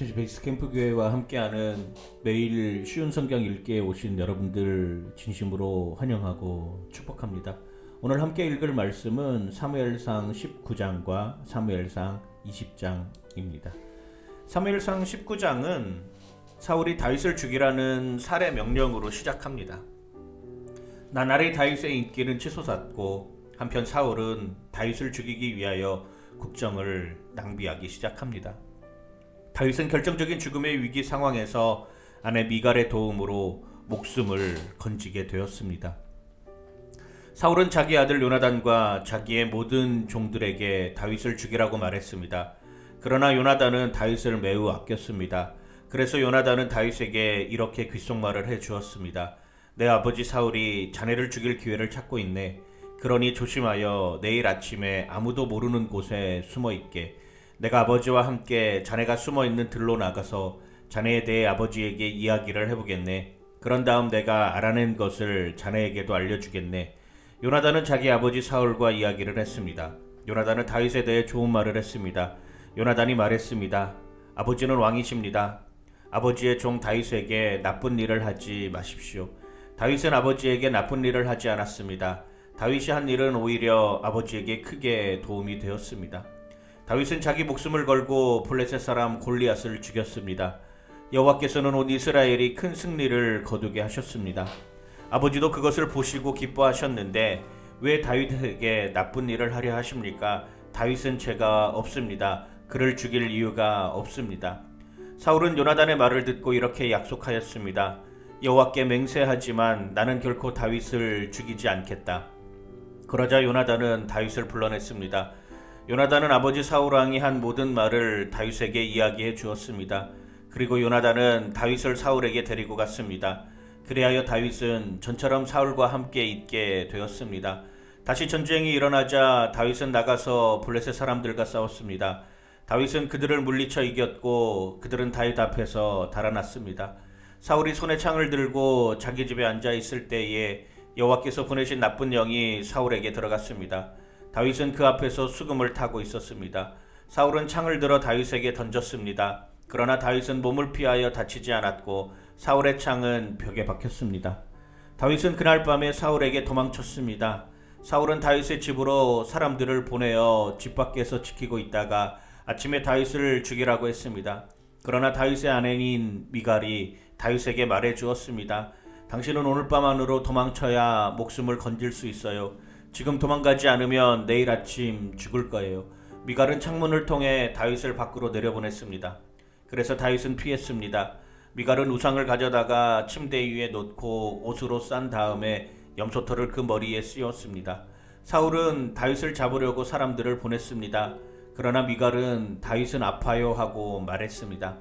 제주 베이스 캠프 교회와 함께하는 매일 쉬운 성경 읽기에 오신 여러분들 진심으로 환영하고 축복합니다. 오늘 함께 읽을 말씀은 사무엘상 19장과 사무엘상 20장입니다. 사무엘상 19장은 사울이 다윗을 죽이라는 살해 명령으로 시작합니다. 나날이 다윗의 인기는 치솟았고 한편 사울은 다윗을 죽이기 위하여 국정을 낭비하기 시작합니다. 다윗은 결정적인 죽음의 위기 상황에서 아내 미갈의 도움으로 목숨을 건지게 되었습니다. 사울은 자기 아들 요나단과 자기의 모든 종들에게 다윗을 죽이라고 말했습니다. 그러나 요나단은 다윗을 매우 아꼈습니다. 그래서 요나단은 다윗에게 이렇게 귓속말을 해 주었습니다. 내 아버지 사울이 자네를 죽일 기회를 찾고 있네. 그러니 조심하여 내일 아침에 아무도 모르는 곳에 숨어 있게. 내가 아버지와 함께 자네가 숨어 있는 들로 나가서 자네에 대해 아버지에게 이야기를 해보겠네. 그런 다음 내가 알아낸 것을 자네에게도 알려주겠네. 요나단은 자기 아버지 사울과 이야기를 했습니다. 요나단은 다윗에 대해 좋은 말을 했습니다. 요나단이 말했습니다. 아버지는 왕이십니다. 아버지의 종 다윗에게 나쁜 일을 하지 마십시오. 다윗은 아버지에게 나쁜 일을 하지 않았습니다. 다윗이 한 일은 오히려 아버지에게 크게 도움이 되었습니다. 다윗은 자기 목숨을 걸고 블레셋 사람 골리앗을 죽였습니다. 여호와께서는 온 이스라엘이 큰 승리를 거두게 하셨습니다. 아버지도 그것을 보시고 기뻐하셨는데 왜 다윗에게 나쁜 일을 하려 하십니까? 다윗은 죄가 없습니다. 그를 죽일 이유가 없습니다. 사울은 요나단의 말을 듣고 이렇게 약속하였습니다. 여호와께 맹세하지만 나는 결코 다윗을 죽이지 않겠다. 그러자 요나단은 다윗을 불러냈습니다. 요나단은 아버지 사울 왕이 한 모든 말을 다윗에게 이야기해 주었습니다. 그리고 요나단은 다윗을 사울에게 데리고 갔습니다. 그리하여 다윗은 전처럼 사울과 함께 있게 되었습니다. 다시 전쟁이 일어나자 다윗은 나가서 블레셋 사람들과 싸웠습니다. 다윗은 그들을 물리쳐 이겼고 그들은 다윗 앞에서 달아났습니다. 사울이 손에 창을 들고 자기 집에 앉아 있을 때에 여호와께서 보내신 나쁜 영이 사울에게 들어갔습니다. 다윗은 그 앞에서 수금을 타고 있었습니다. 사울은 창을 들어 다윗에게 던졌습니다. 그러나 다윗은 몸을 피하여 다치지 않았고 사울의 창은 벽에 박혔습니다. 다윗은 그날 밤에 사울에게 도망쳤습니다. 사울은 다윗의 집으로 사람들을 보내어 집 밖에서 지키고 있다가 아침에 다윗을 죽이라고 했습니다. 그러나 다윗의 아내인 미갈이 다윗에게 말해 주었습니다. 당신은 오늘 밤 안으로 도망쳐야 목숨을 건질 수 있어요. 지금 도망가지 않으면 내일 아침 죽을 거예요. 미갈은 창문을 통해 다윗을 밖으로 내려보냈습니다. 그래서 다윗은 피했습니다. 미갈은 우상을 가져다가 침대 위에 놓고 옷으로 싼 다음에 염소털을 그 머리에 씌웠습니다. 사울은 다윗을 잡으려고 사람들을 보냈습니다. 그러나 미갈은 다윗은 아파요 하고 말했습니다.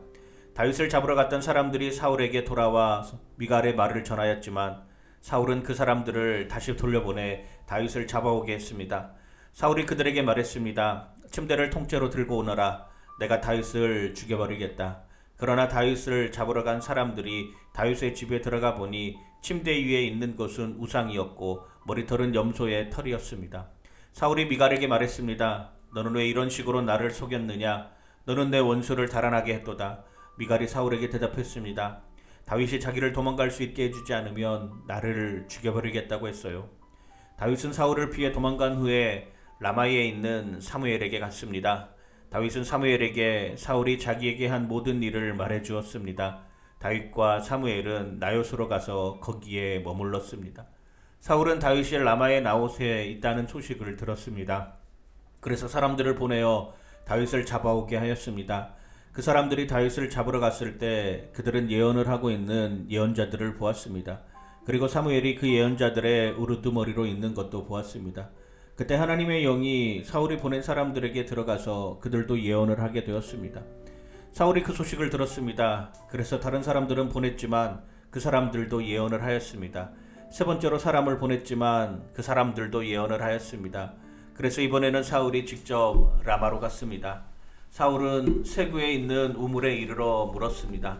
다윗을 잡으러 갔던 사람들이 사울에게 돌아와 미갈의 말을 전하였지만 사울은 그 사람들을 다시 돌려보내 다윗을 잡아오게 했습니다. 사울이 그들에게 말했습니다. 침대를 통째로 들고 오너라. 내가 다윗을 죽여버리겠다. 그러나 다윗을 잡으러 간 사람들이 다윗의 집에 들어가 보니 침대 위에 있는 것은 우상이었고 머리털은 염소의 털이었습니다. 사울이 미갈에게 말했습니다. 너는 왜 이런 식으로 나를 속였느냐? 너는 내 원수를 달아나게 했도다. 미갈이 사울에게 대답했습니다. 다윗이 자기를 도망갈 수 있게 해주지 않으면 나를 죽여버리겠다고 했어요. 다윗은 사울을 피해 도망간 후에 라마에 있는 사무엘에게 갔습니다. 다윗은 사무엘에게 사울이 자기에게 한 모든 일을 말해 주었습니다. 다윗과 사무엘은 나요스로 가서 거기에 머물렀습니다. 사울은 다윗이 라마의 나옷에 있다는 소식을 들었습니다. 그래서 사람들을 보내어 다윗을 잡아오게 하였습니다. 그 사람들이 다윗을 잡으러 갔을 때 그들은 예언을 하고 있는 예언자들을 보았습니다. 그리고 사무엘이 그 예언자들의 우르두머리로 있는 것도 보았습니다. 그때 하나님의 영이 사울이 보낸 사람들에게 들어가서 그들도 예언을 하게 되었습니다. 사울이 그 소식을 들었습니다. 그래서 다른 사람들은 보냈지만 그 사람들도 예언을 하였습니다. 세 번째로 사람을 보냈지만 그 사람들도 예언을 하였습니다. 그래서 이번에는 사울이 직접 라마로 갔습니다. 사울은 세구에 있는 우물에 이르러 물었습니다.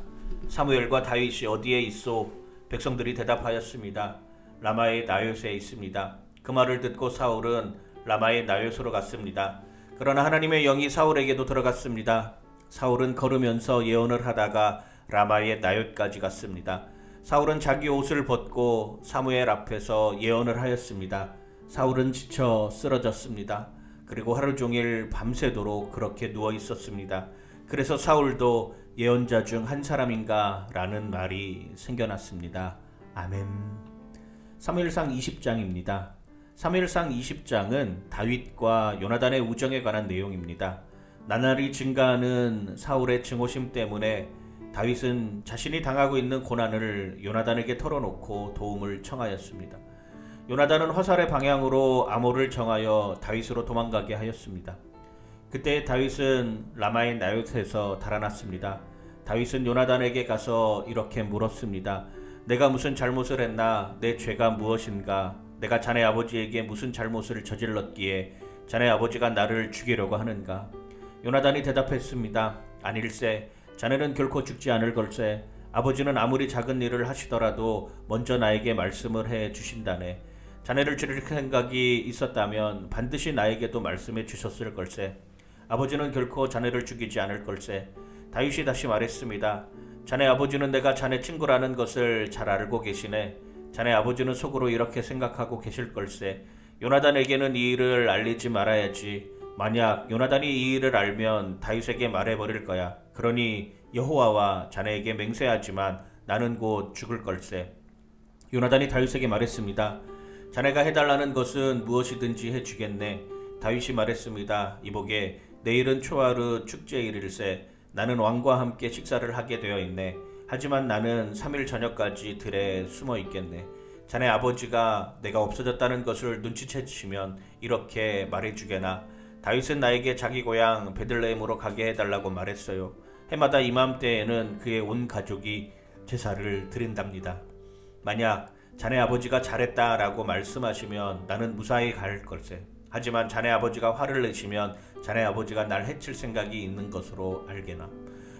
사무엘과 다윗이 어디에 있소? 백성들이 대답하였습니다. 라마의 나요스에 있습니다. 그 말을 듣고 사울은 라마의 나요스로 갔습니다. 그러나 하나님의 영이 사울에게도 들어갔습니다. 사울은 걸으면서 예언을 하다가 라마의 나옳까지 갔습니다. 사울은 자기 옷을 벗고 사무엘 앞에서 예언을 하였습니다. 사울은 지쳐 쓰러졌습니다. 그리고 하루 종일 밤새도록 그렇게 누워 있었습니다. 그래서 사울도 예언자 중 한 사람인가 라는 말이 생겨났습니다. 아멘. 사무엘상 20장입니다. 사무엘상 20장은 다윗과 요나단의 우정에 관한 내용입니다. 나날이 증가하는 사울의 증오심 때문에 다윗은 자신이 당하고 있는 고난을 요나단에게 털어놓고 도움을 청하였습니다. 요나단은 화살의 방향으로 암호를 정하여 다윗으로 도망가게 하였습니다. 그때 다윗은 라마의 나요트에서 달아났습니다. 다윗은 요나단에게 가서 이렇게 물었습니다. 내가 무슨 잘못을 했나? 내 죄가 무엇인가? 내가 자네 아버지에게 무슨 잘못을 저질렀기에 자네 아버지가 나를 죽이려고 하는가? 요나단이 대답했습니다. 아닐세. 자네는 결코 죽지 않을 걸세. 아버지는 아무리 작은 일을 하시더라도 먼저 나에게 말씀을 해 주신다네. 자네를 죽일 생각이 있었다면 반드시 나에게도 말씀해 주셨을 걸세. 아버지는 결코 자네를 죽이지 않을 걸세. 다윗이 다시 말했습니다. 자네 아버지는 내가 자네 친구라는 것을 잘 알고 계시네. 자네 아버지는 속으로 이렇게 생각하고 계실 걸세. 요나단에게는 이 일을 알리지 말아야지. 만약 요나단이 이 일을 알면 다윗에게 말해버릴 거야. 그러니 여호와와 자네에게 맹세하지만 나는 곧 죽을 걸세. 요나단이 다윗에게 말했습니다. 자네가 해달라는 것은 무엇이든지 해주겠네. 다윗이 말했습니다. 이보게 내일은 초하루 축제일일세. 나는 왕과 함께 식사를 하게 되어 있네. 하지만 나는 3일 저녁까지 들에 숨어 있겠네. 자네 아버지가 내가 없어졌다는 것을 눈치채시면 이렇게 말해주게나. 다윗은 나에게 자기 고향 베들레헴으로 가게 해달라고 말했어요. 해마다 이맘때에는 그의 온 가족이 제사를 드린답니다. 만약 자네 아버지가 잘했다라고 말씀하시면 나는 무사히 갈 걸세. 하지만 자네 아버지가 화를 내시면 자네 아버지가 날 해칠 생각이 있는 것으로 알게나.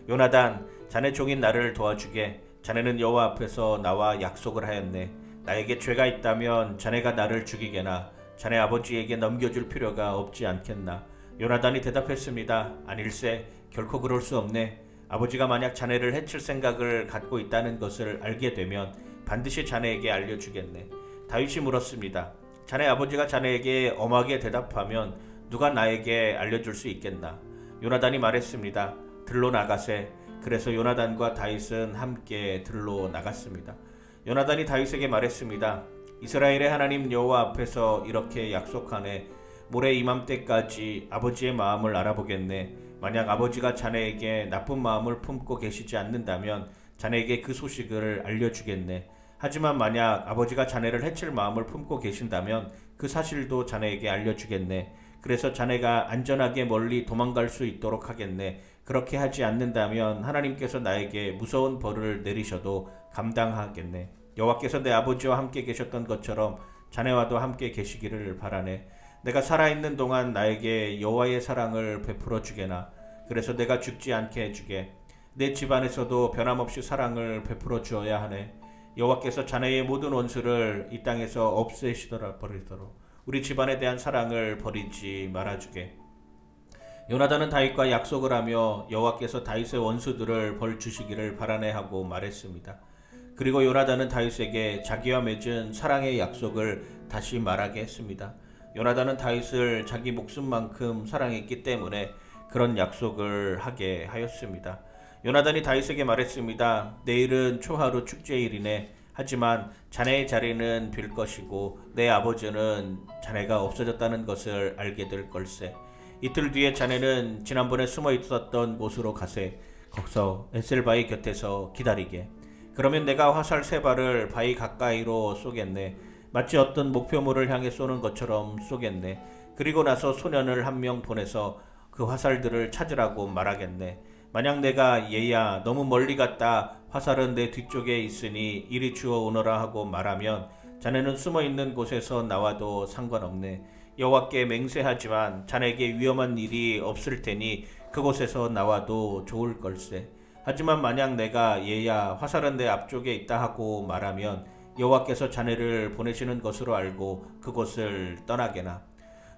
요나단, 자네 종인 나를 도와주게. 자네는 여호와 앞에서 나와 약속을 하였네. 나에게 죄가 있다면 자네가 나를 죽이게나. 자네 아버지에게 넘겨줄 필요가 없지 않겠나. 요나단이 대답했습니다. 아닐세, 결코 그럴 수 없네. 아버지가 만약 자네를 해칠 생각을 갖고 있다는 것을 알게 되면 반드시 자네에게 알려주겠네. 다윗이 물었습니다. 자네 아버지가 자네에게 엄하게 대답하면 누가 나에게 알려줄 수 있겠나? 요나단이 말했습니다. 들로 나가세. 그래서 요나단과 다윗은 함께 들로 나갔습니다. 요나단이 다윗에게 말했습니다. 이스라엘의 하나님 여호와 앞에서 이렇게 약속하네. 모레 이맘때까지 아버지의 마음을 알아보겠네. 만약 아버지가 자네에게 나쁜 마음을 품고 계시지 않는다면 자네에게 그 소식을 알려주겠네. 하지만 만약 아버지가 자네를 해칠 마음을 품고 계신다면 그 사실도 자네에게 알려주겠네. 그래서 자네가 안전하게 멀리 도망갈 수 있도록 하겠네. 그렇게 하지 않는다면 하나님께서 나에게 무서운 벌을 내리셔도 감당하겠네. 여호와께서 내 아버지와 함께 계셨던 것처럼 자네와도 함께 계시기를 바라네. 내가 살아있는 동안 나에게 여호와의 사랑을 베풀어 주게나. 그래서 내가 죽지 않게 해주게. 내 집안에서도 변함없이 사랑을 베풀어 주어야 하네. 여호와께서 자네의 모든 원수를 이 땅에서 없애시더라 버리도록 우리 집안에 대한 사랑을 버리지 말아주게. 요나단은 다윗과 약속을 하며 여호와께서 다윗의 원수들을 벌 주시기를 바라네 하고 말했습니다. 그리고 요나단은 다윗에게 자기와 맺은 사랑의 약속을 다시 말하게 했습니다. 요나단은 다윗을 자기 목숨만큼 사랑했기 때문에 그런 약속을 하게 하였습니다. 요나단이 다윗에게 말했습니다. 내일은 초하루 축제일이네. 하지만 자네의 자리는 빌 것이고 내 아버지는 자네가 없어졌다는 것을 알게 될 걸세. 이틀 뒤에 자네는 지난번에 숨어 있었던 곳으로 가세. 거기서 에셀바위 곁에서 기다리게. 그러면 내가 화살 세 발을 바위 가까이로 쏘겠네. 마치 어떤 목표물을 향해 쏘는 것처럼 쏘겠네. 그리고 나서 소년을 한 명 보내서 그 화살들을 찾으라고 말하겠네. 만약 내가 얘야 너무 멀리 갔다 화살은 내 뒤쪽에 있으니 이리 주워 오너라 하고 말하면 자네는 숨어 있는 곳에서 나와도 상관없네. 여호와께 맹세하지만 자네에게 위험한 일이 없을 테니 그곳에서 나와도 좋을 걸세. 하지만 만약 내가 얘야 화살은 내 앞쪽에 있다 하고 말하면 여호와께서 자네를 보내시는 것으로 알고 그곳을 떠나게나.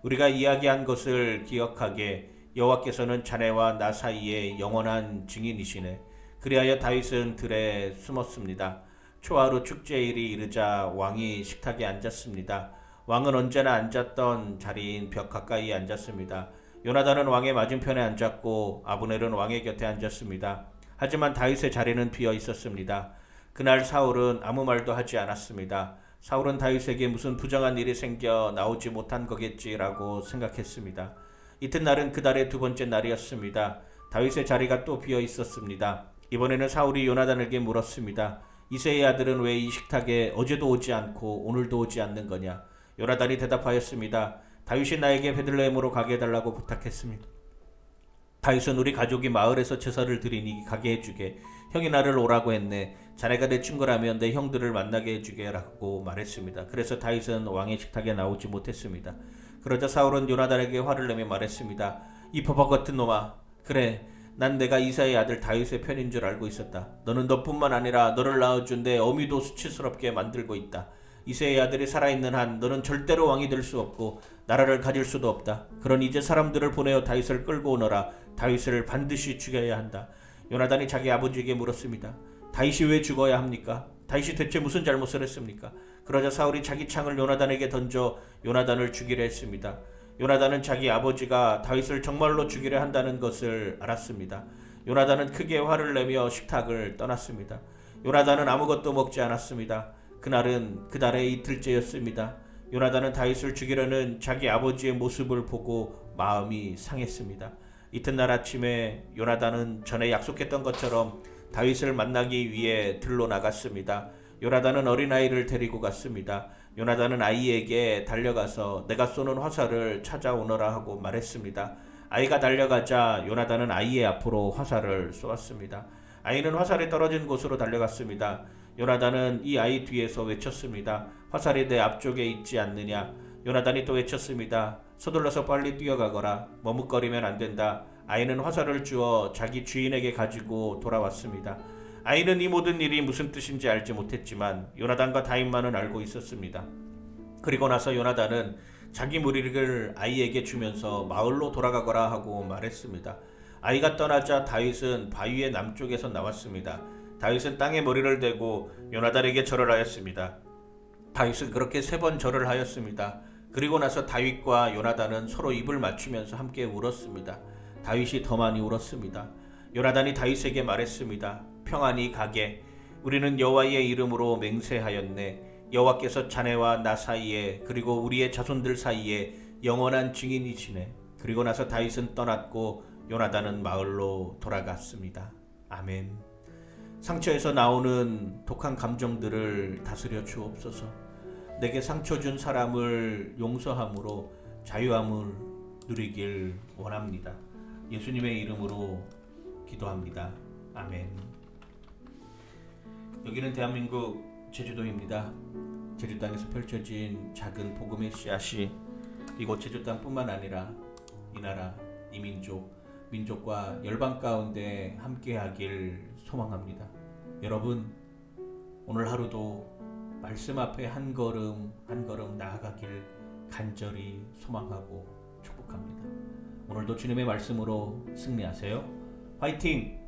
우리가 이야기한 것을 기억하게 여호와께서는 자네와 나 사이에 영원한 증인이시네. 그리하여 다윗은 들에 숨었습니다. 초하루 축제일이 이르자 왕이 식탁에 앉았습니다. 왕은 언제나 앉았던 자리인 벽 가까이 앉았습니다. 요나단은 왕의 맞은편에 앉았고 아브넬은 왕의 곁에 앉았습니다. 하지만 다윗의 자리는 비어 있었습니다. 그날 사울은 아무 말도 하지 않았습니다. 사울은 다윗에게 무슨 부정한 일이 생겨 나오지 못한 거겠지라고 생각했습니다. 이튿날은 그 달의 두 번째 날이었습니다. 다윗의 자리가 또 비어 있었습니다. 이번에는 사울이 요나단에게 물었습니다. 이세의 아들은 왜 이 식탁에 어제도 오지 않고 오늘도 오지 않는 거냐? 요나단이 대답하였습니다. 다윗이 나에게 베들레헴으로 가게 해달라고 부탁했습니다. 다윗은 우리 가족이 마을에서 제사를 드리니 가게 해주게. 형이 나를 오라고 했네. 자네가 내 친구라면 내 형들을 만나게 해주게라고 말했습니다. 그래서 다윗은 왕의 식탁에 나오지 못했습니다. 그러자 사울은 요나단에게 화를 내며 말했습니다. 이 버벅 같은 놈아, 그래, 난 내가 이사의 아들 다윗의 편인 줄 알고 있었다. 너는 너뿐만 아니라 너를 낳아준 내 어미도 수치스럽게 만들고 있다. 이세의 아들이 살아있는 한 너는 절대로 왕이 될 수 없고 나라를 가질 수도 없다. 그러니 이제 사람들을 보내어 다윗을 끌고 오너라. 다윗을 반드시 죽여야 한다. 요나단이 자기 아버지에게 물었습니다. 다윗이 왜 죽어야 합니까? 다윗이 대체 무슨 잘못을 했습니까? 그러자 사울이 자기 창을 요나단에게 던져 요나단을 죽이려 했습니다. 요나단은 자기 아버지가 다윗을 정말로 죽이려 한다는 것을 알았습니다. 요나단은 크게 화를 내며 식탁을 떠났습니다. 요나단은 아무것도 먹지 않았습니다. 그날은 그달의 이틀째였습니다. 요나단은 다윗을 죽이려는 자기 아버지의 모습을 보고 마음이 상했습니다. 이튿날 아침에 요나단은 전에 약속했던 것처럼 다윗을 만나기 위해 들로 나갔습니다. 요나단은 어린아이를 데리고 갔습니다. 요나단은 아이에게 달려가서 내가 쏘는 화살을 찾아오너라 하고 말했습니다. 아이가 달려가자 요나단은 아이의 앞으로 화살을 쏘았습니다. 아이는 화살이 떨어진 곳으로 달려갔습니다. 요나단은 이 아이 뒤에서 외쳤습니다. 화살이 내 앞쪽에 있지 않느냐? 요나단이 또 외쳤습니다. 서둘러서 빨리 뛰어가거라. 머뭇거리면 안 된다. 아이는 화살을 주어 자기 주인에게 가지고 돌아왔습니다. 아이는 이 모든 일이 무슨 뜻인지 알지 못했지만 요나단과 다윗만은 알고 있었습니다. 그리고 나서 요나단은 자기 무리를 아이에게 주면서 마을로 돌아가거라 하고 말했습니다. 아이가 떠나자 다윗은 바위의 남쪽에서 나왔습니다. 다윗은 땅에 머리를 대고 요나단에게 절을 하였습니다. 다윗은 그렇게 세 번 절을 하였습니다. 그리고 나서 다윗과 요나단은 서로 입을 맞추면서 함께 울었습니다. 다윗이 더 많이 울었습니다. 요나단이 다윗에게 말했습니다. 평안히 가게. 우리는 여호와의 이름으로 맹세하였네. 여호와께서 자네와 나 사이에 그리고 우리의 자손들 사이에 영원한 증인이시네. 그리고 나서 다윗은 떠났고 요나단은 마을로 돌아갔습니다. 아멘. 상처에서 나오는 독한 감정들을 다스려 주옵소서. 내게 상처 준 사람을 용서함으로 자유함을 누리길 원합니다. 예수님의 이름으로 기도합니다. 아멘. 여기는 대한민국 제주도입니다. 제주 땅에서 펼쳐진 작은 복음의 씨앗이 이곳 제주 땅뿐만 아니라 이 나라, 이 민족, 민족과 열방 가운데 함께하길 소망합니다. 여러분 오늘 하루도 말씀 앞에 한 걸음 한 걸음 나아가길 간절히 소망하고 축복합니다. 오늘도 주님의 말씀으로 승리하세요. 화이팅!